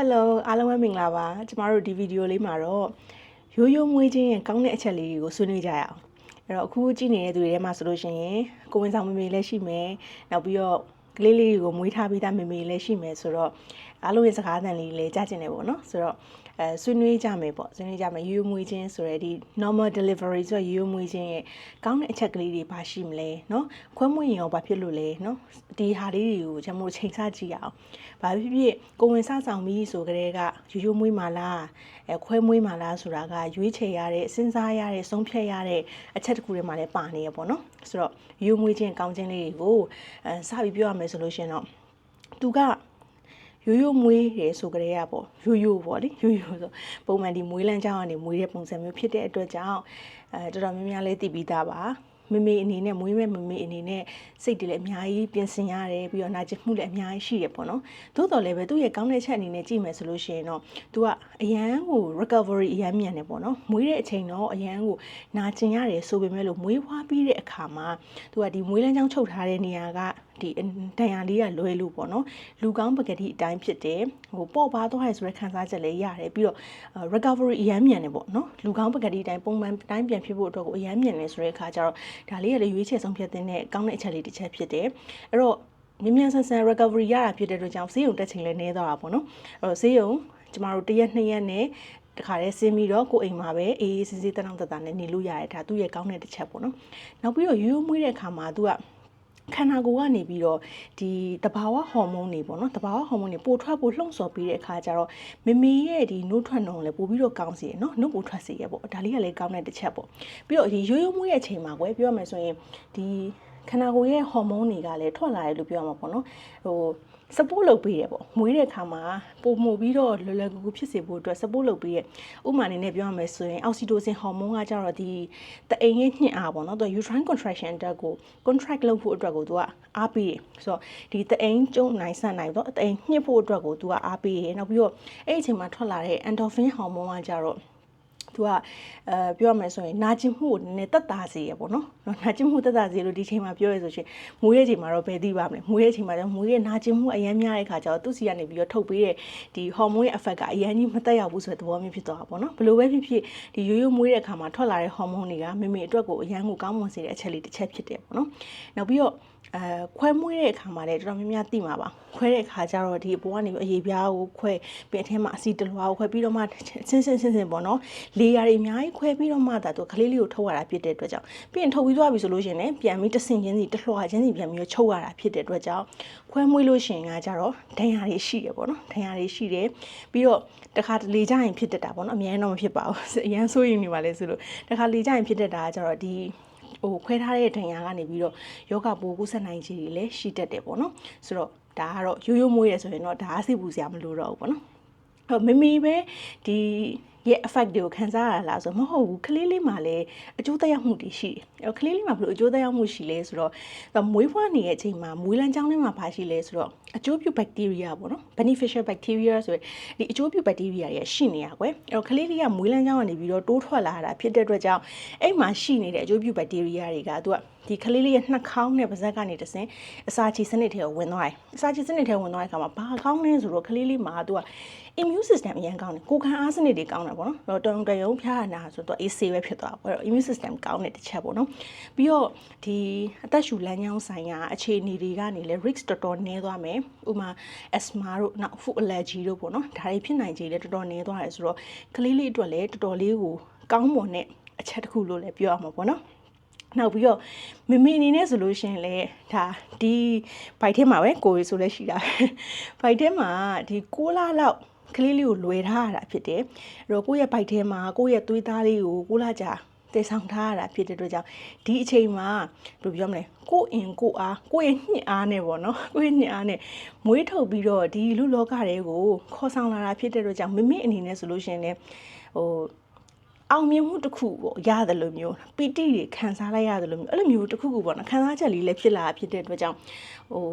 Hello အားလုံးပဲမင်္ဂလာပါကျမတို့ဒီဗီဒီယိုလေးမှာတော့ရိုးရိုးမွေးခြင်းရဲ့ကောင်းတဲ့အချက်လေးတွေကိုဆွေးနွေးကြရအောင်အဲ့တော့အခုကြည့်နေတဲ့သူတွေထဲမှာဆိုလို့ရှိရင်ကိုဝင်ဆောင်မေမေလည်းရှိမယ်နောက်ပြီးတော့ ကလေးလေးတွေကိုမွေးထားပြီးသားမေမေလည်းရှိမယ်ဆိုတော့အားလုံးရဲ့စကားသံလေးလည်းကြားကျင်တယ်ပေါ့နော်ဆိုတော့အဲဆွေးနွေးကြမယ်ပေါ့ဆွေးနွေးကြမယ်ရိုးရိုးမွေးခြင်းဆိုရဲဒီ normal delivery ဆိုရိုးရိုးမွေးခြင်းရဲ့ကောင်းတဲ့အချက်ကလေးတွေပါရှိမလဲနော်ခွဲမွေးရင်ရောဘာဖြစ်လို့လဲနော်ဒီဟာလေးတွေကိုကျွန်တော်ချိန်ဆကြည့်ရအောင်ဘာဖြစ်ဖြစ်ကိုဝင်စဆောင်ပြီးဆိုကြတဲ့ကရိုးရိုးမွေးမှာလားအဲခွဲမွေးမှာလားဆိုတာကရွေးချယ်ရတဲ့စဉ်းစားရတဲ့ဆုံးဖြတ်ရတဲ့အချက်တခုတွေမှာလည်းပါနေရပေါ့နော်ဆိုတော့ရိုးရိုးမွေးခြင်းကောင်းခြင်းလေးတွေကိုအဲစပြီးပြောရမယ်ဆိုလို့ရှိရင်တော့သူကရိုးရိုးမွေးတယ်ဆိုကြတဲ့ကပေါ့ရိုးရိုးပေါ့လေရိုးရိုးဆိုပုံမှန်ဒီမွေးလန်းကြောင်းကနေမွေးတဲ့ပုံစံမျိုးဖြစ်တဲ့အတွက်ကြောင့်အဲတော်တော်များများလေးသိပြီးသားပါမမေအနေနဲ့မွေးမဲ့မမေအနေနဲ့စိတ်တွေလည်းအများကြီးပြင်ဆင်ရတယ်ပြီးတော့နာကျင်မှုလည်းအများကြီးရှိရပေါ့နော်သို့တော်လည်းပဲသူ့ရဲ့ကောင်းတဲ့ချက်အနေနဲ့ကြည့်မယ်ဆိုလို့ရှိရင်တော့ तू ကအရန်ကို recovery အရန်မြန်တယ်ပေါ့နော်မွေးတဲ့အချိန်တော့အရန်ကိုနာကျင်ရတယ်ဆိုပေမဲ့လို့မွေးဖွားပြီးတဲ့အခါမှာ तू ကဒီမွေးလန်းချောင်းချုပ်ထားတဲ့နေရာက ဒီတန်ရာလေးကလွဲလို့ပေါ့နော်လူကောင်းပကတိအတိုင်းဖြစ်တယ်ဟိုပေါ့ပါသွားရဆိုတဲ့ခံစားချက်လည်းရတယ်ပြီးတော့ recovery အရန်မြန်တယ်ပေါ့နော်လူကောင်းပကတိအတိုင်းပုံမှန်တိုင်းပြန်ဖြစ်ဖို့အတွက်ကိုအရန်မြန်တယ်ဆိုတဲ့အခါကျတော့ဒါလေးကလည်းရွေးချယ်ဆုံးဖြတ်တဲ့ကောင်းတဲ့အချက်လေးတစ်ချက်ဖြစ်တယ်အဲ့တော့မြ мян ဆန်ဆန် recovery ရတာဖြစ်တဲ့အတွက်ကြောင့်ဈေးရုံတက်ချိန်လည်းနည်းသွားတာပေါ့နော်အဲ့တော့ဈေးရုံကျမတို့တစ်ရက်နှစ်ရက်နဲ့တခါတည်းဆင်းပြီးတော့ကိုအိမ်မှာပဲအေးအေးဆေးဆေးတန်းတန်းတန်းနဲ့နေလို့ရတယ်ဒါသူ့ရဲ့ကောင်းတဲ့တစ်ချက်ပေါ့နော်နောက်ပြီးတော့ရိုးရိုးမွေးတဲ့အခါမှာသူက ခန္ဓာကိုယ်ကနေပြီးတော့ဒီတဘာဝဟော်မုန်းတွေပေါ့နော်တဘာဝဟော်မုန်းတွေပိုထွက်ပိုလှုံ့ဆော်ပြီးတဲ့အခါကျတော့မမေရဲ့ဒီနှုတ်ထွက်နှုံလည်းပိုပြီးတော့ကောင်းစေရနော်နှုတ်ပိုထွက်စေရပေါ့ဒါလေးကလည်းကောင်းတဲ့တစ်ချက်ပေါ့ပြီးတော့ဒီရိုးရိုးမွေးရဲ့အချိန်မှာကွယ်ပြောရမယ်ဆိုရင်ဒီ ခန္ဓာကိုယ်ရဲ့ဟော်မုန်းတွေကလည်းထွက်လာတယ်လို့ပြောရမှာပေါ့နော်ဟို support လုပ်ပေးတယ်ပေါ့မွေးတဲ့အခါမှာပုံမှုပြီးတော့လွယ်လွယ်ကူကူဖြစ်စေဖို့အတွက် support လုပ်ပေးရဲ့ဥပမာအနေနဲ့ပြောရမယ်ဆိုရင် oxytocin hormone ကကြတော့ဒီတအိမ်ရဲ့ညှင့်အားပေါ့နော်သူ uterine contraction အတွက်ကို contract လုပ်ဖို့အတွက်ကိုသူကအားပေးတယ်ဆိုတော့ဒီတအိမ်ကျုံနိုင်ဆန့်နိုင်တော့တအိမ်ညှစ်ဖို့အတွက်ကိုသူကအားပေးတယ်နောက်ပြီးတော့အဲ့ဒီအချိန်မှာထွက်လာတဲ့ endorphin hormone ကကြတော့ သူကအဲပြောရမယ်ဆိုရင်နာကျင်မှုကိုနည်းနည်းတက်တာစေရပေါ့နော်နော်နာကျင်မှုတက်တာစေလို့ဒီချိန်မှာပြောရဆိုရှင်မွေးတဲ့ချိန်မှာတော့ဘယ်သိပါမလဲမွေးတဲ့ချိန်မှာကျတော့မွေးရဲ့နာကျင်မှုအရန်များတဲ့ခါကျတော့သူ့စီကနေပြီးတော့ထုတ်ပေးတဲ့ဒီဟော်မုန်းရဲ့ effect ကအရန်ကြီးမတက်ရောက်ဘူးဆိုတဲ့သဘောမျိုးဖြစ်သွားတာပေါ့နော်ဘယ်လိုပဲဖြစ်ဖြစ်ဒီရိုးရိုးမွေးတဲ့ခါမှာထွက်လာတဲ့ဟော်မုန်းတွေကမိမိအတွက်ကိုအရန်ကိုကောင်းမွန်စေတဲ့အချက်လေးတစ်ချက်ဖြစ်တယ်ပေါ့နော်နောက်ပြီးတော့အဲခွဲမွေးတဲ့အခါမှာလည်းတော်တော်များများသိမှာပါခွဲတဲ့အခါကျတော့ဒီအပေါ်ကနေအရေးပြားကိုခွဲပြီးအထက်မှာအစီတလွားကိုခွဲပြီးတော့မှဆင်းဆင်းဆင်းဆင်းပေါ့နော်လေယာတွေအများကြီးခွဲပြီးတော့မှဒါသူကလေးလေးကိုထုတ်ရတာဖြစ်တဲ့အတွက်ကြောင့်ပြီးရင်ထုတ်ပြီးသွားပြီဆိုလို့ရှိရင်လည်းပြန်ပြီးတဆင်ချင်းစီတလွှာချင်းစီပြန်ပြီးချုပ်ရတာဖြစ်တဲ့အတွက်ကြောင့်ခွဲမွေးလို့ရှိရင်ကကြတော့ဒဏ်ရာတွေရှိတယ်ပေါ့နော်ဒဏ်ရာတွေရှိတယ်ပြီးတော့တခါတလေကြရင်ဖြစ်တတ်တာပေါ့နော်အများကြီးတော့မဖြစ်ပါဘူးအရန်ဆိုးရင်နေပါလေဆိုလို့တခါလေကြရင်ဖြစ်တတ်တာကကြတော့ဒီဟိုခွဲထားတဲ့ဒဏ်ရာကနေပြီးတော့ယောဂပိုးကူးဆက်နိုင်ခြင်းတွေလည်းရှိတတ်တယ်ပေါ့နော်ဆိုတော့ဒါကတော့ရိုးရိုးမွေးရဆိုရင်တော့ဒါစိတ်ပူစရာမလိုတော့ဘူးပေါ့နော်ဟိုမမီပဲဒီ ရဲ့ effect တွေကိုခံစားရလားဆိုမဟုတ်ဘူးကလေးလေးမှာလည်းအကျိုးသက်ရောက်မှုတွေရှိတယ်။အဲကလေးလေးမှာဘယ်လိုအကျိုးသက်ရောက်မှုရှိလဲဆိုတော့မွေးဖွားနေတဲ့အချိန်မှာမွေးလန်းချောင်းထဲမှာဘာရှိလဲဆိုတော့အကျိုးပြု bacteria ပေါ့နော် beneficial bacteria ဆိုရယ်ဒီအကျိုးပြု bacteria တွေရှိနေရကွယ်။အဲတော့ကလေးလေးကမွေးလန်းချောင်းကနေပြီးတော့တိုးထွက်လာတာဖြစ်တဲ့အတွက်ကြောင့်အဲ့မှာရှိနေတဲ့အကျိုးပြု bacteria တွေကသူက ဒီကလေးလေးရဲ့နှာခေါင်းနဲ့ပါးစပ်ကနေတဆင်အစာချေစနစ်ထဲကိုဝင်သွားတယ်။အစာချေစနစ်ထဲဝင်သွားတဲ့အခါမှာဘာကောင်းလဲဆိုတော့ကလေးလေးမှာသူက immune system အရင်ကောင်းတယ်ကိုခံအားစနစ်တွေကောင်းတယ်ပေါ့နော်တော့တုံတရုံဖျားနာဆိုတော့ AC ပဲဖြစ်သွားပေါ့အဲ့တော့ immune system ကောင်းတဲ့တစ်ချက်ပေါ့နော်ပြီးတော့ဒီအသက်ရှူလမ်းကြောင်းဆိုင်ရာအခြေအနေတွေကနေလည်း risk တော်တော်နည်းသွားမယ်ဥမာ asthma တို့နောက် food allergy တို့ပေါ့နော်ဒါတွေဖြစ်နိုင်ခြေလည်းတော်တော်နည်းသွားတယ်ဆိုတော့ကလေးလေးအတွက်လည်းတော်တော်လေးကိုကောင်းမွန်တဲ့အချက်တစ်ခုလို့လည်းပြောရမှာပေါ့နော် နောက်ပြီးတော့မမီအနေနဲ့ဆိုလို့ရှိရင်လည်းဒါဒီဘိုက်ထဲမှာပဲကိုရီဆိုလည်းရှိတာဘိုက်ထဲမှာဒီ6လလောက်ကလေးလေးကိုလွယ်ထားရတာဖြစ်တယ်အဲ့တော့ကိုယ့်ရဲ့ဘိုက်ထဲမှာကိုယ့်ရဲ့သွေးသားလေးကို6လကြာတည်ဆောင်ထားရတာဖြစ်တဲ့အတွက်ကြောင့်ဒီအချိန်မှာဘယ်လိုပြောမလဲကိုယ့်အင်ကိုယ့်အားကိုယ့်ရဲ့ညှစ်အားနဲ့ပေါ့နော်ကိုယ့်ရဲ့ညှစ်အားနဲ့မွေးထုတ်ပြီးတော့ဒီလူလောကတွေကိုခေါ်ဆောင်လာတာဖြစ်တဲ့အတွက်ကြောင့်မမေအနေနဲ့ဆိုလို့ရှိရင်လည်းဟို အောင်မြင်မှုတစ်ခုပေါ့ရတယ်လို့မျိုးပီတိတွေခံစားလိုက်ရတယ်လို့မျိုးအဲ့လိုမျိုးတစ်ခုခုပေါ့နော်ခံစားချက်လေးလည်းဖြစ်လာဖြစ်တဲ့အတွက်ကြောင့်ဟို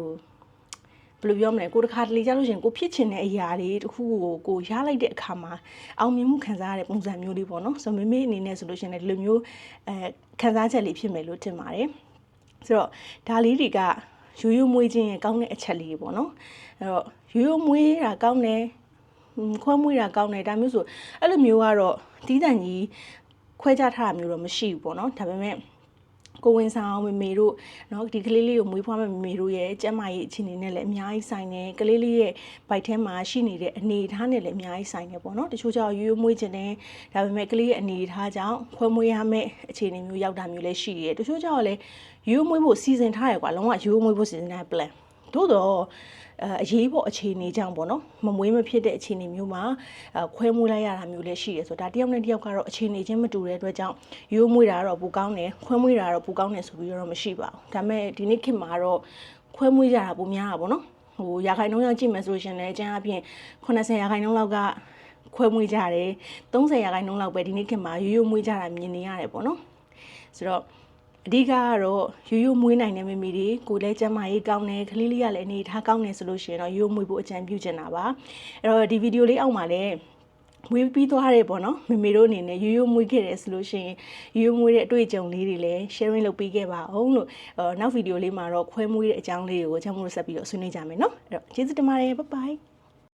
ဘယ်လိုပြောမလဲကိုတခါတလေကြားလို့ရှိရင်ကိုဖြစ်ချင်တဲ့အရာတွေတခုကိုကိုရလိုက်တဲ့အခါမှာအောင်မြင်မှုခံစားရတဲ့ပုံစံမျိုးလေးပေါ့နော်ဆိုတော့မမေအနေနဲ့ဆိုလို့ရှိရင်ဒီလိုမျိုးအဲခံစားချက်လေးဖြစ်မယ်လို့ထင်ပါတယ်ဆိုတော့ဒါလေးတွေကရိုးရိုးမွေးခြင်းရဲ့ကောင်းတဲ့အချက်လေးပေါ့နော်အဲ့တော့ရိုးရိုးမွေးတာကောင်းတယ်ဟွန်း ခွဲမွေးတာကောင်းတယ်ဒါမျိုးဆိုအဲ့လိုမျိုးကတော့တီးတန့်ကြီးခွဲခြားထားတာမျိုးတော့မရှိဘူးပေါ့နော်ဒါပေမဲ့ကိုဝင်ဆောင်မမေတို့เนาะဒီကလေးလေးကိုမွေးဖွားမဲ့မမေတို့ရဲ့ကျန်းမာရေးအခြေအနေနဲ့လည်းအများကြီးဆိုင်တယ်ကလေးလေးရဲ့ဗိုက်ထဲမှာရှိနေတဲ့အနေအထားနဲ့လည်းအများကြီးဆိုင်တယ်ပေါ့နော်တချို့ကြောင့်ရိုးရိုးမွေးခြင်းတယ်ဒါပေမဲ့ကလေးရဲ့အနေအထားကြောင့်ခွဲမွေးရမယ့်အခြေအနေမျိုးရောက်တာမျိုးလည်းရှိတယ်တချို့ကြောင့်လည်းရိုးရိုးမွေးဖို့စီစဉ်ထားရကွာလုံးဝရိုးရိုးမွေးဖို့စီစဉ်ထား plan သို့တော့ အဲအရေးပေါ်အခြေအနေကြောင့်ပေါ့နော်မမွေးမဖြစ်တဲ့အခြေအနေမျိုးမှာအဲခွဲမွေးလိုက်ရတာမျိုးလည်းရှိတယ်ဆိုတော့ဒါတယောက်နဲ့တယောက်ကတော့အခြေအနေချင်းမတူတဲ့အတွက်ကြောင့်ရိုးမွေးတာကတော့ပူကောင်းတယ်ခွဲမွေးတာကတော့ပူကောင်းတယ်ဆိုပြီးတော့မရှိပါဘူးဒါပေမဲ့ဒီနေ့ခေတ်မှာတော့ခွဲမွေးကြတာပုံများတာပေါ့နော်ဟိုရာခိုင်နှုန်းရောက်ကြည့်မယ်ဆိုလို့ရှရင်လည်းအကျန်းအပြင်80ရာခိုင်နှုန်းလောက်ကခွဲမွေးကြတယ်30ရာခိုင်နှုန်းလောက်ပဲဒီနေ့ခေတ်မှာရိုးရိုးမွေးကြတာမြင်နေရတယ်ပေါ့နော်ဆိုတော့ အဓိကကတော့ရိုးရိုးမွေးနိုင်တဲ့မိမိတွေကိုယ်လည်းကျန်းမာရေးကောင်းတယ်ကလေးလေးကလည်းအနေထားကောင်းတယ်ဆိုလို့ရှိရင်တော့ရိုးရိုးမွေးဖို့အကြံပြုချင်တာပါအဲ့တော့ဒီဗီဒီယိုလေးအောက်မှာလည်းမွေးပြီးသွားတယ်ပေါ့နော်မိမိတို့အနေနဲ့ရိုးရိုးမွေးခဲ့တယ်ဆိုလို့ရှိရင်ရိုးရိုးမွေးတဲ့အတွေ့အကြုံလေးတွေလည်း sharing လုပ်ပေးခဲ့ပါအောင်လို့အော်နောက်ဗီဒီယိုလေးမှာတော့ခွဲမွေးတဲ့အကြောင်းလေးတွေကိုကျွန်တော်တို့ဆက်ပြီးတော့ဆွေးနွေးကြမယ်နော်အဲ့တော့ကျေးဇူးတင်ပါတယ် bye bye